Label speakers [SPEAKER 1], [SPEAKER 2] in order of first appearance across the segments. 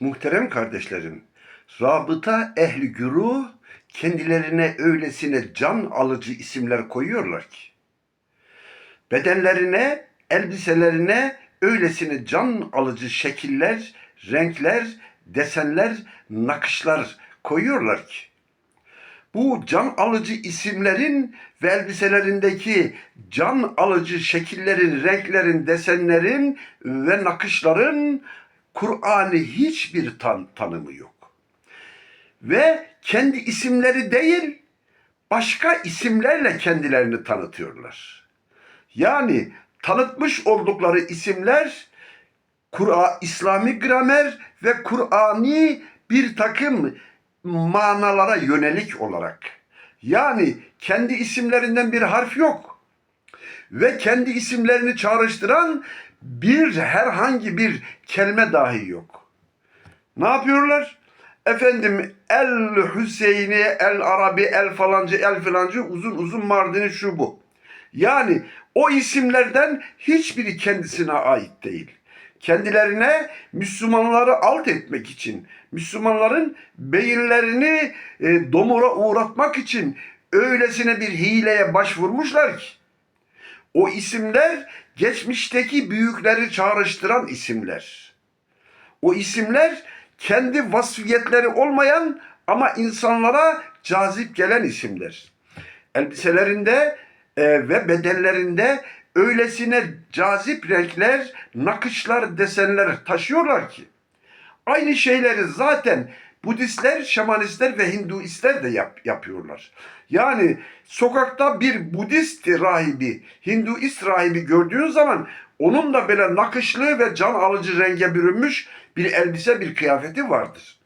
[SPEAKER 1] Muhterem kardeşlerim, rabıta ehli güruh kendilerine öylesine can alıcı isimler koyuyorlar ki. Bedenlerine, elbiselerine öylesine can alıcı şekiller, renkler, desenler, nakışlar koyuyorlar ki. Bu can alıcı isimlerin ve elbiselerindeki can alıcı şekillerin, renklerin, desenlerin ve nakışların Kur'an'ı hiçbir tan tanımı yok. Ve kendi isimleri değil, başka isimlerle kendilerini tanıtıyorlar. Yani tanıtmış oldukları isimler Kur'an, İslami gramer ve Kur'ani bir takım manalara yönelik olarak. Yani kendi isimlerinden bir harf yok. Ve kendi isimlerini çağrıştıran bir herhangi bir kelime dahi yok. Ne yapıyorlar? Efendim el Hüseyin'i, el Arabi, el falancı, el filancı, uzun uzun Mardin'i şu bu. Yani o isimlerden hiçbiri kendisine ait değil. Kendilerine Müslümanları alt etmek için, Müslümanların beyinlerini e, domura uğratmak için öylesine bir hileye başvurmuşlar ki. O isimler geçmişteki büyükleri çağrıştıran isimler. O isimler kendi vasfiyetleri olmayan ama insanlara cazip gelen isimler. Elbiselerinde e, ve bedenlerinde öylesine cazip renkler, nakışlar, desenler taşıyorlar ki. Aynı şeyleri zaten Budistler, Şamanistler ve Hinduistler de yap, yapıyorlar. Yani sokakta bir Budist rahibi, Hinduist rahibi gördüğün zaman onun da böyle nakışlı ve can alıcı renge bürünmüş bir elbise, bir kıyafeti vardır.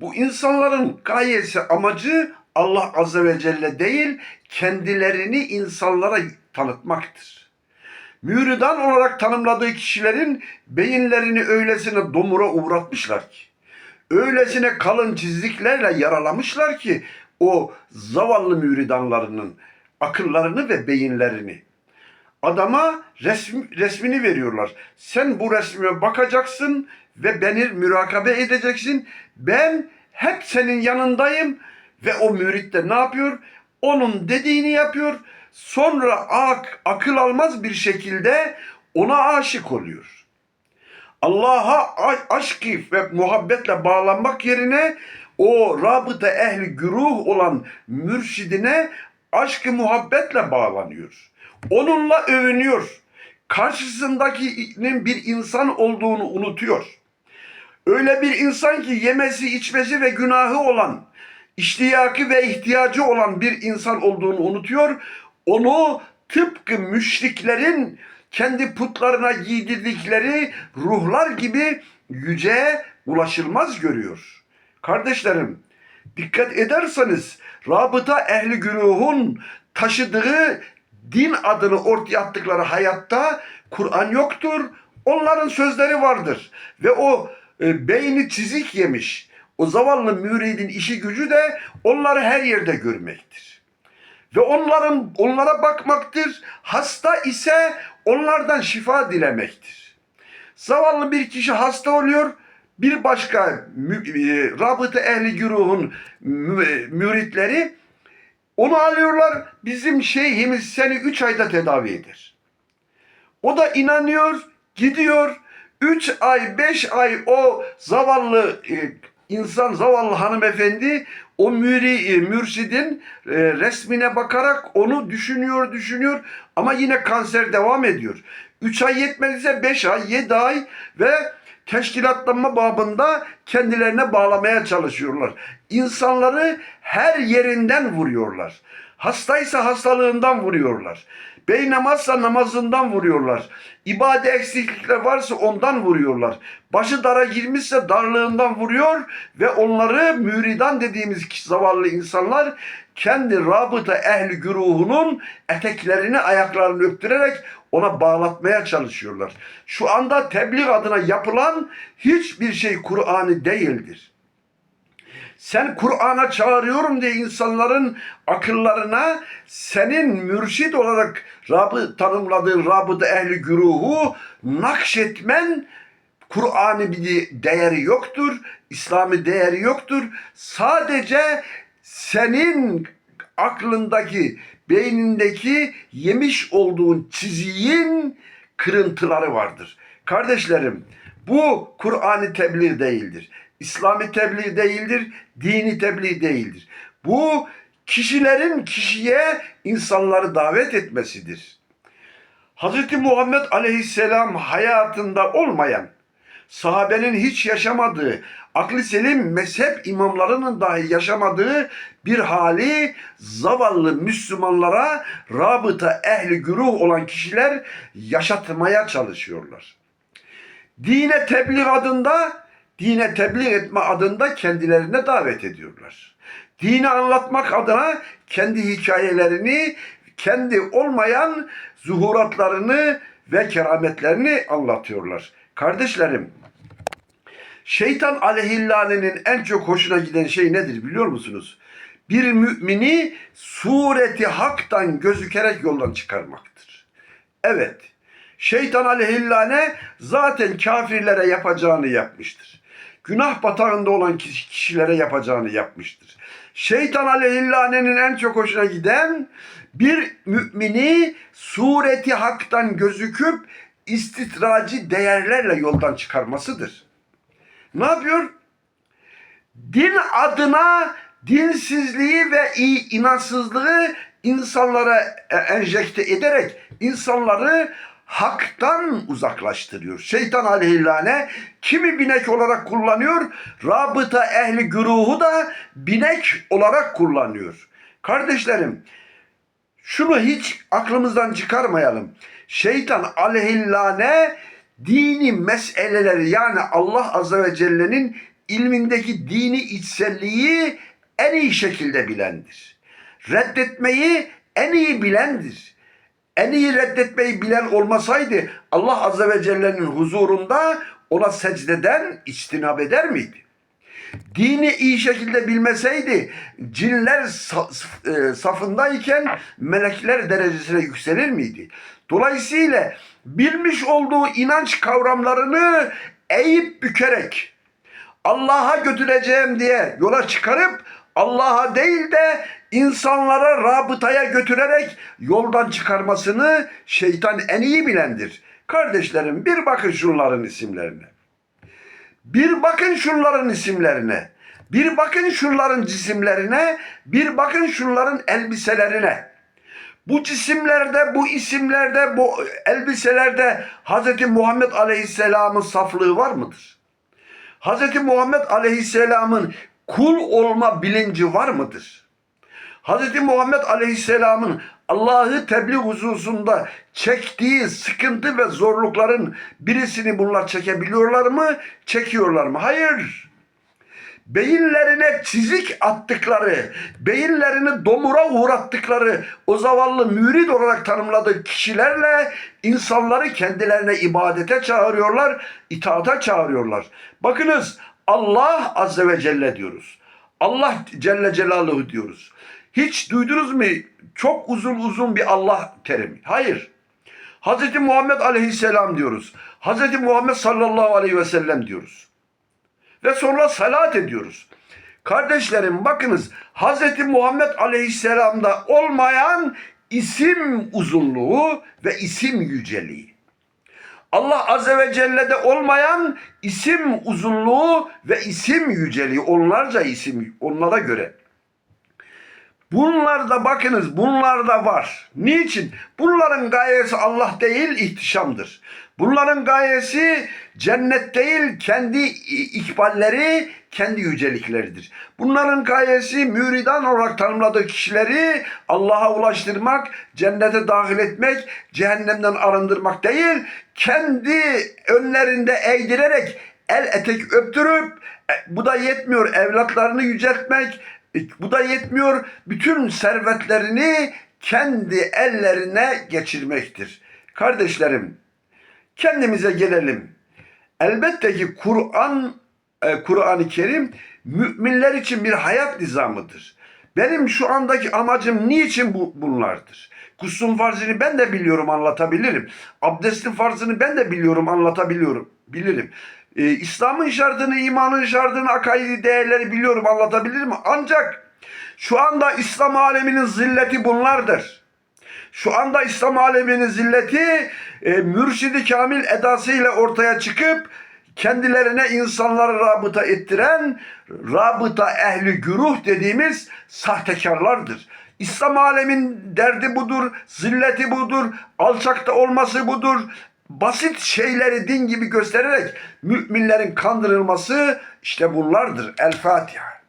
[SPEAKER 1] Bu insanların gayesi, amacı Allah Azze ve Celle değil, kendilerini insanlara tanıtmaktır. Müridan olarak tanımladığı kişilerin beyinlerini öylesine domura uğratmışlar ki, öylesine kalın çiziklerle yaralamışlar ki o zavallı müridanlarının akıllarını ve beyinlerini. Adama resmi, resmini veriyorlar. Sen bu resmime bakacaksın ve beni mürakabe edeceksin. Ben hep senin yanındayım ve o mürit de ne yapıyor? Onun dediğini yapıyor. Sonra ak, akıl almaz bir şekilde ona aşık oluyor. Allah'a a- aşkı ve muhabbetle bağlanmak yerine o rabıta ehli güruh olan mürşidine aşkı muhabbetle bağlanıyor. Onunla övünüyor. Karşısındakinin bir insan olduğunu unutuyor. Öyle bir insan ki yemesi, içmesi ve günahı olan, iştiyakı ve ihtiyacı olan bir insan olduğunu unutuyor. Onu tıpkı müşriklerin kendi putlarına giydirdikleri ruhlar gibi yüce ulaşılmaz görüyor. Kardeşlerim, dikkat ederseniz rabıta ehli güruhun taşıdığı din adını ortaya attıkları hayatta Kur'an yoktur. Onların sözleri vardır. Ve o e, beyni çizik yemiş. O zavallı müridin işi gücü de onları her yerde görmektir. Ve onların onlara bakmaktır. Hasta ise onlardan şifa dilemektir. Zavallı bir kişi hasta oluyor. Bir başka e, rabıta ehli güruhun mü- müritleri onu alıyorlar. Bizim şeyhimiz seni üç ayda tedavi eder. O da inanıyor, gidiyor. Üç ay, beş ay o zavallı e, insan, zavallı hanımefendi o müri, e, mürşidin e, resmine bakarak onu düşünüyor, düşünüyor ama yine kanser devam ediyor. Üç ay yetmediyse beş ay, yedi ay ve teşkilatlanma babında kendilerine bağlamaya çalışıyorlar. İnsanları her yerinden vuruyorlar. Hastaysa hastalığından vuruyorlar. Bey namazsa namazından vuruyorlar. İbade eksiklikler varsa ondan vuruyorlar. Başı dara girmişse darlığından vuruyor ve onları müridan dediğimiz zavallı insanlar kendi rabıta ehli güruhunun eteklerini ayaklarını öptürerek ona bağlatmaya çalışıyorlar. Şu anda tebliğ adına yapılan hiçbir şey Kur'an'ı değildir. Sen Kur'an'a çağırıyorum diye insanların akıllarına senin mürşid olarak Rab'ı tanımladığın Rab'ı ehli güruhu nakşetmen Kur'an'ı bir değeri yoktur, İslami değeri yoktur. Sadece senin aklındaki, beynindeki yemiş olduğun çiziğin kırıntıları vardır. Kardeşlerim, bu Kur'an'ı tebliğ değildir. İslami tebliğ değildir, dini tebliğ değildir. Bu kişilerin kişiye insanları davet etmesidir. Hz. Muhammed Aleyhisselam hayatında olmayan, sahabenin hiç yaşamadığı, aklı selim mezhep imamlarının dahi yaşamadığı bir hali zavallı Müslümanlara rabıta ehli güruh olan kişiler yaşatmaya çalışıyorlar. Dine tebliğ adında, dine tebliğ etme adında kendilerine davet ediyorlar. Dini anlatmak adına kendi hikayelerini, kendi olmayan zuhuratlarını ve kerametlerini anlatıyorlar. Kardeşlerim, şeytan aleyhillanenin en çok hoşuna giden şey nedir biliyor musunuz? Bir mümini sureti haktan gözükerek yoldan çıkarmaktır. Evet, şeytan aleyhillane zaten kafirlere yapacağını yapmıştır. Günah batağında olan kişilere yapacağını yapmıştır. Şeytan aleyhillanenin en çok hoşuna giden bir mümini sureti haktan gözüküp istitracı değerlerle yoldan çıkarmasıdır. Ne yapıyor? Din adına dinsizliği ve inançsızlığı insanlara e, enjekte ederek insanları haktan uzaklaştırıyor. Şeytan aleyhillâne kimi binek olarak kullanıyor? Rabıta ehli güruhu da binek olarak kullanıyor. Kardeşlerim şunu hiç aklımızdan çıkarmayalım. Şeytan aleyhillâne dini meseleleri yani Allah Azze ve Celle'nin ilmindeki dini içselliği en iyi şekilde bilendir. Reddetmeyi en iyi bilendir. En iyi reddetmeyi bilen olmasaydı Allah Azze ve Celle'nin huzurunda ona secdeden içtinab eder miydi? Dini iyi şekilde bilmeseydi cinler e, safındayken melekler derecesine yükselir miydi? Dolayısıyla bilmiş olduğu inanç kavramlarını eğip bükerek Allah'a götüreceğim diye yola çıkarıp Allah'a değil de insanlara rabıtaya götürerek yoldan çıkarmasını şeytan en iyi bilendir. Kardeşlerim bir bakın şunların isimlerine. Bir bakın şunların isimlerine. Bir bakın şunların cisimlerine. Bir bakın şunların elbiselerine. Bu cisimlerde, bu isimlerde, bu elbiselerde Hz. Muhammed Aleyhisselam'ın saflığı var mıdır? Hz. Muhammed Aleyhisselam'ın kul olma bilinci var mıdır? Hz. Muhammed Aleyhisselam'ın Allah'ı tebliğ hususunda çektiği sıkıntı ve zorlukların birisini bunlar çekebiliyorlar mı? Çekiyorlar mı? Hayır. Beyinlerine çizik attıkları, beyinlerini domura uğrattıkları o zavallı mürid olarak tanımladığı kişilerle insanları kendilerine ibadete çağırıyorlar, itaata çağırıyorlar. Bakınız Allah Azze ve Celle diyoruz. Allah Celle Celaluhu diyoruz. Hiç duydunuz mu çok uzun uzun bir Allah terimi? Hayır. Hz. Muhammed Aleyhisselam diyoruz. Hz. Muhammed sallallahu aleyhi ve sellem diyoruz. Ve sonra salat ediyoruz. Kardeşlerim bakınız Hz. Muhammed Aleyhisselam'da olmayan isim uzunluğu ve isim yüceliği. Allah Azze ve Celle'de olmayan isim uzunluğu ve isim yüceliği onlarca isim onlara göre. Bunlar da bakınız bunlar da var. Niçin? Bunların gayesi Allah değil ihtişamdır. Bunların gayesi cennet değil kendi ikballeri, kendi yücelikleridir. Bunların gayesi müridan olarak tanımladığı kişileri Allah'a ulaştırmak, cennete dahil etmek, cehennemden arındırmak değil, kendi önlerinde eğdirerek el etek öptürüp e, bu da yetmiyor evlatlarını yüceltmek, e, bu da yetmiyor bütün servetlerini kendi ellerine geçirmektir. Kardeşlerim kendimize gelelim. Elbette ki Kur'an e, Kur'an-ı Kerim müminler için bir hayat nizamıdır. Benim şu andaki amacım niçin bu, bunlardır? Kusun farzını ben de biliyorum anlatabilirim. Abdestin farzını ben de biliyorum anlatabiliyorum. Bilirim. e, İslam'ın şartını, imanın şartını, akaidi değerleri biliyorum anlatabilirim. Ancak şu anda İslam aleminin zilleti bunlardır. Şu anda İslam aleminin zilleti e, mürşidi kamil edasıyla ortaya çıkıp kendilerine insanları rabıta ettiren rabıta ehli güruh dediğimiz sahtekarlardır. İslam alemin derdi budur, zilleti budur, alçakta olması budur. Basit şeyleri din gibi göstererek müminlerin kandırılması işte bunlardır. El Fatiha.